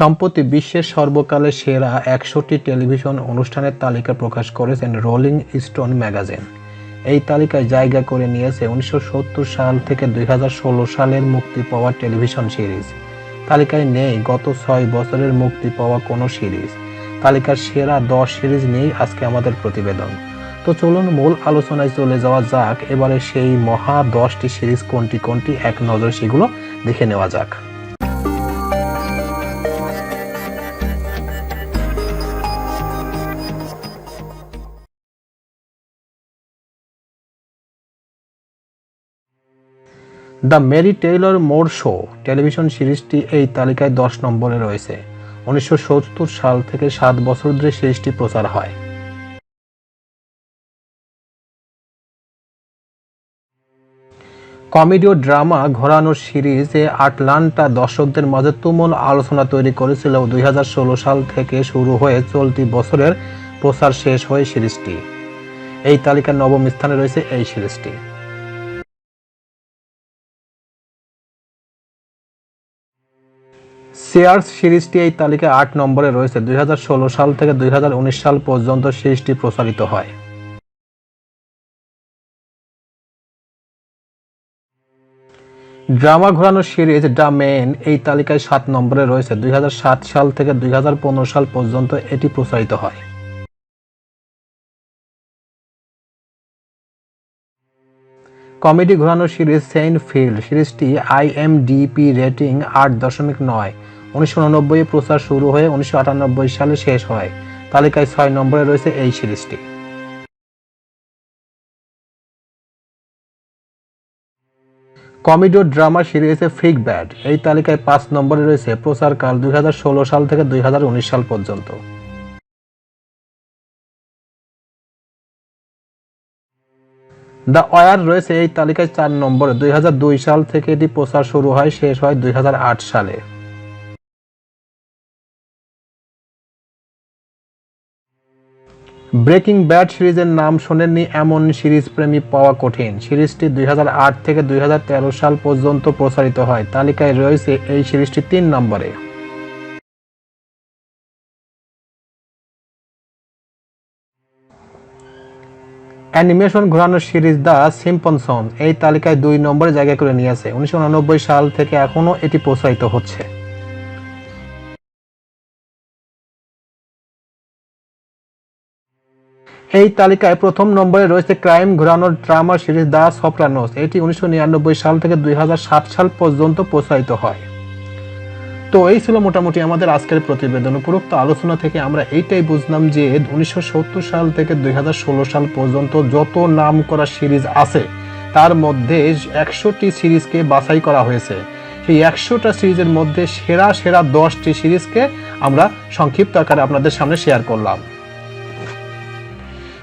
সম্প্রতি বিশ্বের সর্বকালের সেরা একশোটি টেলিভিশন অনুষ্ঠানের তালিকা প্রকাশ করেছেন রোলিং স্টোন ম্যাগাজিন। এই তালিকায় জায়গা করে নিয়েছে উনিশশো সত্তর সাল থেকে দুই হাজার ষোলো সালের মুক্তি পাওয়া টেলিভিশন সিরিজ। তালিকায় নেই গত ছয় বছরের মুক্তি পাওয়া কোনো সিরিজ। তালিকার সেরা দশ সিরিজ নিয়েই আজকে আমাদের প্রতিবেদন। তো চলুন মূল আলোচনায় চলে যাওয়া যাক। এবারে সেই মহা দশটি সিরিজ কোনটি কোনটি, এক নজর সেগুলো দেখে নেওয়া যাক। The Mary Tyler Moore show television সিরিজটি এই তালিকায় দশ নম্বরে রয়েছে। উনিশশো সত্তর সাল থেকে সাত বছর ধরে সিরিজটি প্রচার হয়। কমেডি ও ড্রামা ঘোরানোর সিরিজে আটলান্টা দর্শকদের মাঝে তুমুল আলোচনা তৈরি করেছিল। দুই হাজার ষোলো সাল থেকে শুরু হয়ে চলতি বছরের প্রচার শেষ হয়ে সিরিজটি। এই তালিকার নবম স্থানে রয়েছে এই সিরিজটি। শেয়ার্স সিরিজটি এই তালিকায় আট নম্বরে রয়েছে। দুই হাজার ষোলো সাল থেকে দুই হাজার উনিশ সাল পর্যন্ত সিরিজটি প্রচারিত হয়। ড্রামা ঘোরানো সিরিজ দ্য মেন এই তালিকায় সাত নম্বরে রয়েছে। দুই হাজার সাত সাল থেকে দুই হাজার পনেরো সাল পর্যন্ত এটি প্রচারিত হয়। কমেডি ঘোরানো সিরিজ সেন্ট ফিল্ড। সিরিজটি আইএমডিপি রেটিং আট দশমিক নয়। উনিশশো উননব্বই প্রচার শুরু হয়ে উনিশশো আটানব্বই সালে শেষ হয়। তালিকায় ছয় নম্বরে রয়েছে এই সিরিজটি। কমেডি ড্রামা সিরিজে ফ্রিক ব্যাড। এই তালিকায় পাঁচ নম্বরে রয়েছে প্রচারকাল দুই সাল থেকে দুই হাজার উনিশ সাল পর্যন্ত। দ্য ওয়ার রয়েছে এই তালিকায় চার নম্বরে। দুই হাজার দুই সাল থেকে এটি প্রচার শুরু হয়, শেষ হয় দুই হাজার আট সালে। ব্রেকিং ব্যাড সিরিজের নাম শোনেননি এমন সিরিজ প্রেমী পাওয়া কঠিন। সিরিজটি দুই হাজার আট থেকে দুই হাজার তেরো সাল পর্যন্ত প্রচারিত হয়। তালিকায় রয়েছে এই সিরিজটি তিন নম্বরে। অ্যানিমেশন ঘোরানোর সিরিজ দ্য সিম্পনসন এই তালিকায় দুই নম্বরে জায়গা করে নিয়েছে। উনিশশো সাল থেকে এখনও এটি প্রচারিত হচ্ছে। এই তালিকায় প্রথম নম্বরে রয়েছে ক্রাইম ঘোরানোর ড্রামা সিরিজ দ্য সপ্রানোস। এটি উনিশশো সাল থেকে দুই সাল পর্যন্ত প্রচারিত হয়। তো এই ছিল মোটামুটি আমাদের আজকের প্রতিবেদন। উপরোক্ত আলোচনা থেকে আমরা এইটাই বুঝলাম যে উনিশশো সাল থেকে দুই সাল পর্যন্ত যত নাম করা সিরিজ আছে, তার মধ্যে একশোটি সিরিজকে বাছাই করা হয়েছে। সেই একশোটা সিরিজের মধ্যে সেরা সেরা দশটি সিরিজকে আমরা সংক্ষিপ্ত আকারে আপনাদের সামনে শেয়ার করলাম।